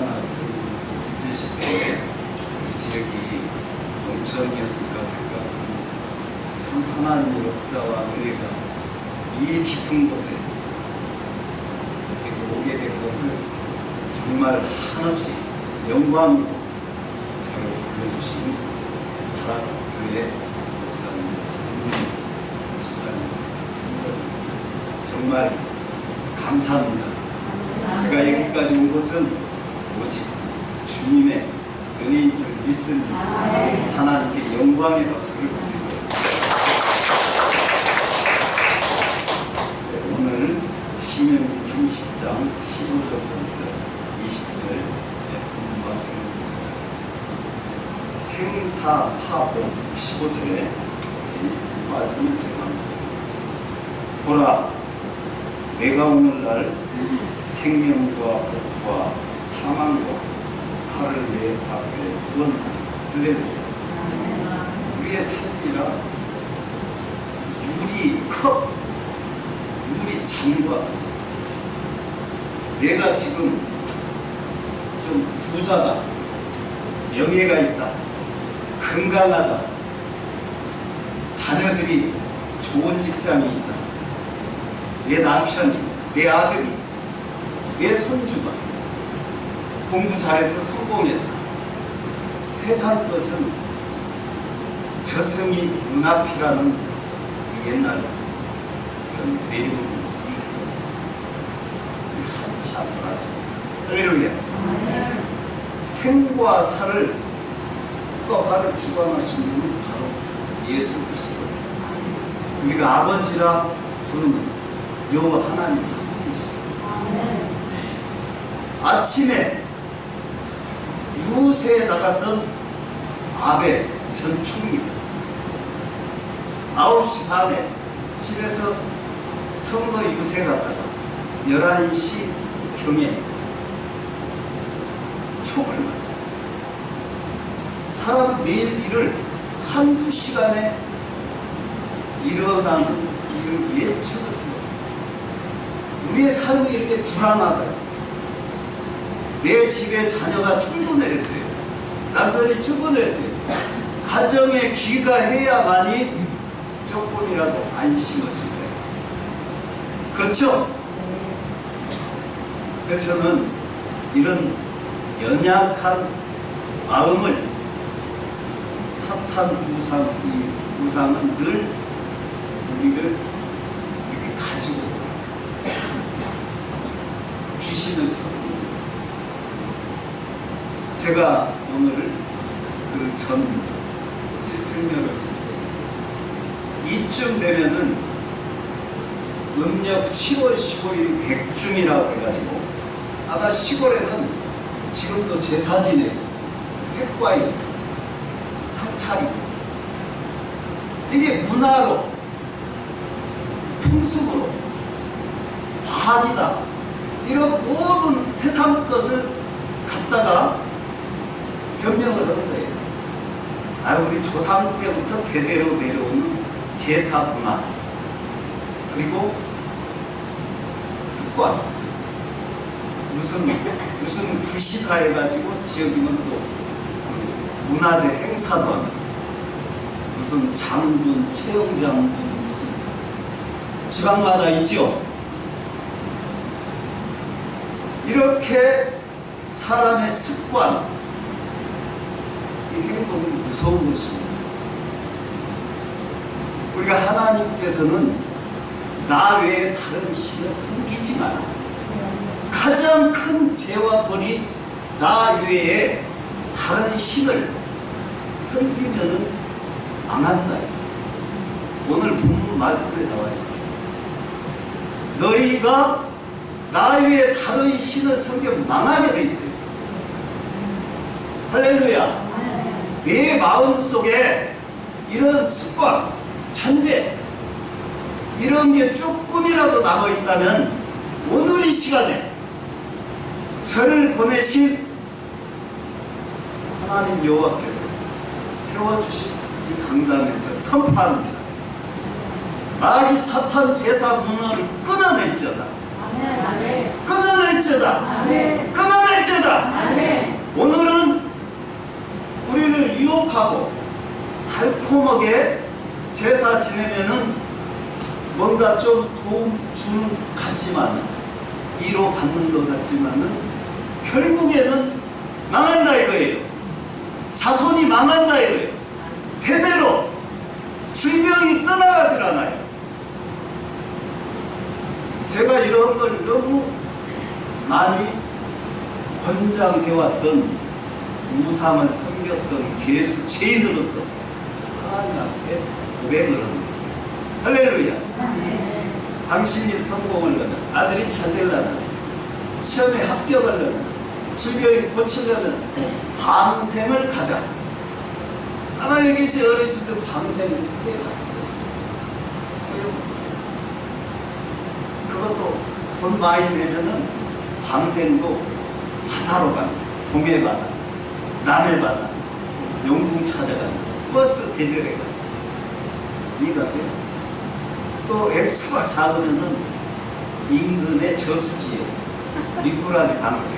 얼마나 그 일제 시대에 이 지역이 농촌이었을까 생각하면서 참 하나님의 역사와 은혜가 이 깊은 곳에 오게 된 것을 정말 한없이 영광이고 저를 불러주신 다락교회 목사님, 장로님, 집사님, 성도님 정말 감사합니다. 제가 여기까지 온 것은 오직 주님의 은혜인 줄 믿습니다. 하나님께 영광의 박수를 드립니다. 네, 오늘 신명기 30장 15절부터 20절 네, 말씀 생사하복 15절에 이 말씀을 전합니다. 보라, 내가 오늘날 생명과 복과 사망과 칼을 내 앞에 구원하라. 할렐루야. 우리의 삶이라 유리 컵, 유리 잔과 같습니다. 내가 지금 좀 부자다, 명예가 있다, 건강하다, 자녀들이 좋은 직장이 있다, 내 남편이, 내 아들이, 내 손주가 공부 잘해서 성공했다. 세상 것은 저승이 눈앞이라는 그 옛날 그런 내용이 한참 알았습니다. 할렐루야. 생과 살을 떡화를 주관하신 분이 바로 예수 그리스도. 우리가 아버지라 부르는 여호와 하나님. 아침에 유세에 나갔던 아베 전 총리 9시 반에 집에서 선거 유세 갔다가 11시 경에 총을 맞았어요. 사람은 매일 일을 한두 시간에 일어나는 일을 예측할 수가 없어요. 우리의 삶이 이렇게 불안하다. 내 집에 자녀가 출근을 했어요. 남편이 출근을 했어요. 가정에 귀가해야만이 조금이라도 안심을 수가 있어요. 그렇죠? 그래서 저는 이런 연약한 마음을 사탄 우상, 이 우상은 늘 우리를 이렇게 가지고 귀신을 섬기는 제가 오늘 그 전 설명을 쓰죠. 이쯤 되면은 음력 7월 15일 백중이라고 해가지고 아마 시골에는 지금도 제사 지내고 백과일, 상차리 이게 문화로 풍습으로 관이다 이런 모든 세상 것을 갖다가 변명을 하는 거예요. 아, 우리 조상 때부터 대대로 내려오는 제사 문화 그리고 습관 무슨 무슨 부시다 해가지고 지역이면 또그 문화재 행사도 무슨 장군, 채용장군 무슨 지방마다 있죠. 이렇게 사람의 습관, 이 행동은 무서운 것입니다. 우리가 하나님께서는 나 외에 다른 신을 섬기지 마라. 가장 큰 죄와 벌이 나 외에 다른 신을 섬기면은 망한다. 오늘 본문 말씀에 나와요. 너희가 나 외에 다른 신을 섬기면 망하게 돼 있어요. 할렐루야. 내 마음 속에 이런 습관, 잔재, 이런 게 조금이라도 남아 있다면 오늘 이 시간에 저를 보내신 하나님 여호와께서 세워주신 이 강단에서 선포합니다. 마귀 사탄 제사 문화를 끊어낼지어다. 끊어낼지어다. 끊어낼지어다. 고소 하고 달콤하게 제사 지내면은 뭔가 좀 도움 주는 것 같지만은 위로 받는 것 같지만은 결국에는 망한다 이거예요. 자손이 망한다 이거예요. 대대로 질병이 떠나가질 않아요. 제가 이런 걸 너무 많이 권장해왔던 우상을 섬겼던 개수 죄인으로서 하나님 앞에 고백을 합니다. 할렐루야. 당신이 성공하려면 아들이 잘 되려면 시험에 합격하려면 질병이 고치려면 방생을 가자. 아마 여기 계신 어르신들 방생 때봤어요 소용없어요. 그것도 돈 많이 내면은 방생도 바다로 가는 동해 바다, 남해 바다, 용궁 찾아가는 버스 대절해 가요. 이해가세요? 또 액수가 작으면은 인근의 저수지에 미꾸라지 방생,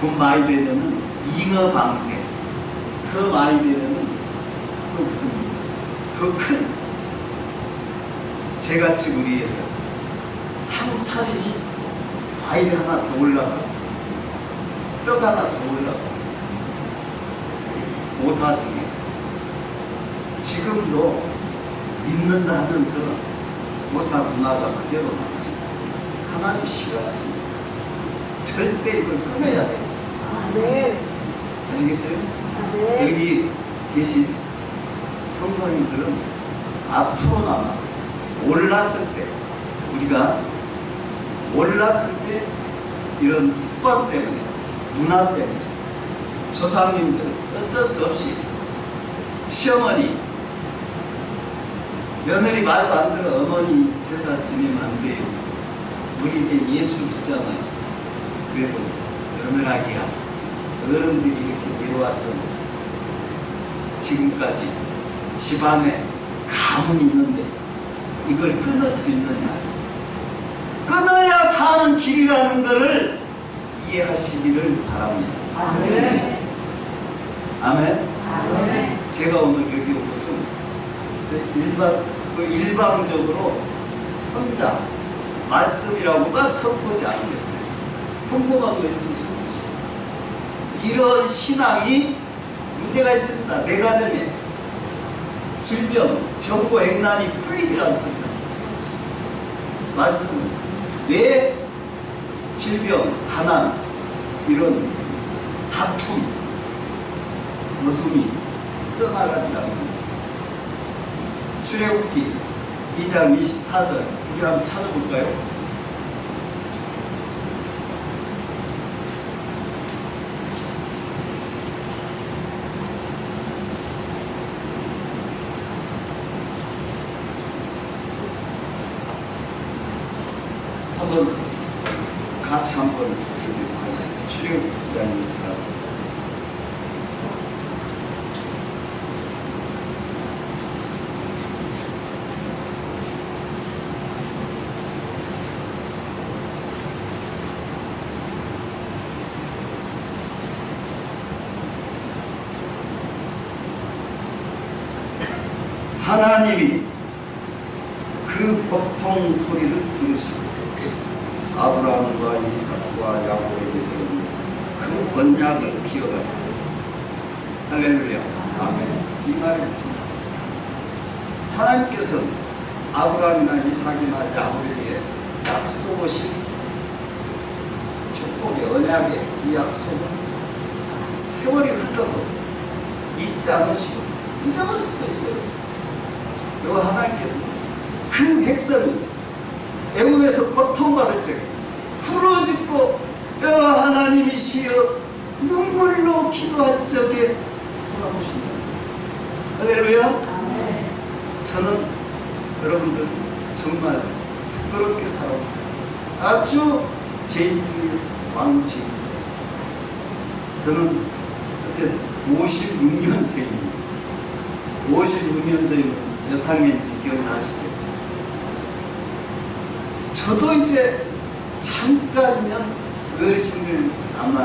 돈 많이 되면은 잉어 방생, 더 많이 되면은 또 무슨 더 큰 제같이 우리에서 상차림이 과일 하나 더 올라가 떡 하나 더 올라가 고사 중에 지금도 믿는다 하면서 고사 문화가 그대로 남아있어요 하나님 싫어하십니다 절대 이걸 끊어야 돼요 아멘. 아시겠어요? 아멘. 여기 계신 성도님들은 앞으로나마 올랐을 때 우리가 올랐을 때 이런 습관 때문에 문화 때문에 조상님들 어쩔 수 없이 시어머니 며느리 말도 안 들어 어머니 제사 지내면 안 돼요. 우리 이제 예수 믿잖아요. 그래도 며느라기야 어른들이 이렇게 내려왔던 지금까지 집안에 가문이 있는데 이걸 끊을 수 있느냐? 끊어야 사는 길이라는 것을 이해하시기를 바랍니다. 아멘. 아멘 아멘. 제가 오늘 여기 온 것은 저 일반, 그 일방적으로 혼자 말씀이라고 막 선포하지 않겠어요. 궁금한 거 있으면 소개해주세요. 이런 신앙이 문제가 있습니다. 내 가정에 질병, 병고, 액난이 풀리질 않습니다. 말씀은 왜 질병, 가난, 이런 다툼, 어둠이 떠나가지 않는 거죠. 출애굽기 2장 24절 우리 한번 찾아볼까요? 한번 같이 한번. 출애굽기 2장 24절 하나님이 그 고통 소리를 들으시고 아브라함과 이삭과 야곱에게서 그 언약을 기억하세요. 할렐루야. 아멘. 이 무슨 말이에요? 하나님께서는 아브라함이나 이삭이나 야곱에게 약속하신 축복의 언약의 이 약속은 세월이 흘러도 잊지 않으시고 잊어버릴 수도 있어요. 그리고 하나님께서 그 백성이 애굽에서 고통받을 적에 부러지고 여호와 하나님이시여 눈물로 기도할 적에 돌아보신다. 할렐루야. 저는 여러분들 정말 부끄럽게 살아왔어요. 아주 죄인 중에 왕죄. 저는 그때 56년생입니다. 56년생이면 몇 학년인지 기억나시죠? 저도 이제 잠깐이면 어르신들 아마